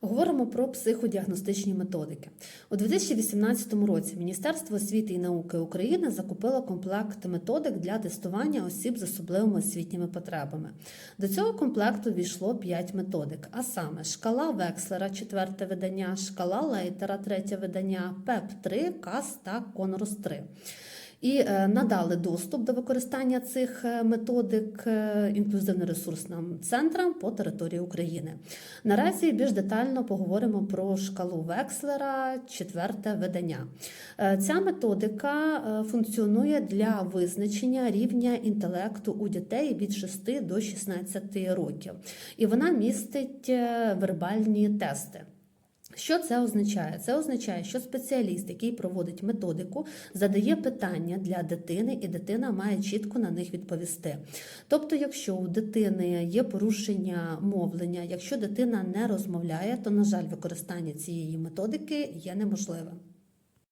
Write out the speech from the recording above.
Говоримо про психодіагностичні методики. У 2018 році Міністерство освіти і науки України закупило комплект методик для тестування осіб з особливими освітніми потребами. До цього комплекту війшло 5 методик, а саме шкала Векслера, четверте видання, шкала Лейтера, третє видання, ПЕП-3, КАС та Конорус 3 і е, надали доступ до використання цих е, методик е, інклюзивно-ресурсним центрам по території України. Наразі більш детально поговоримо про шкалу Векслера, четверте видання. Ця методика функціонує для визначення рівня інтелекту у дітей від 6 до 16 років, і вона містить вербальні тести. Що це означає? Це означає, що спеціаліст, який проводить методику, задає питання для дитини, і дитина має чітко на них відповісти. Тобто, якщо у дитини є порушення мовлення, якщо дитина не розмовляє, то, на жаль, використання цієї методики є неможливим.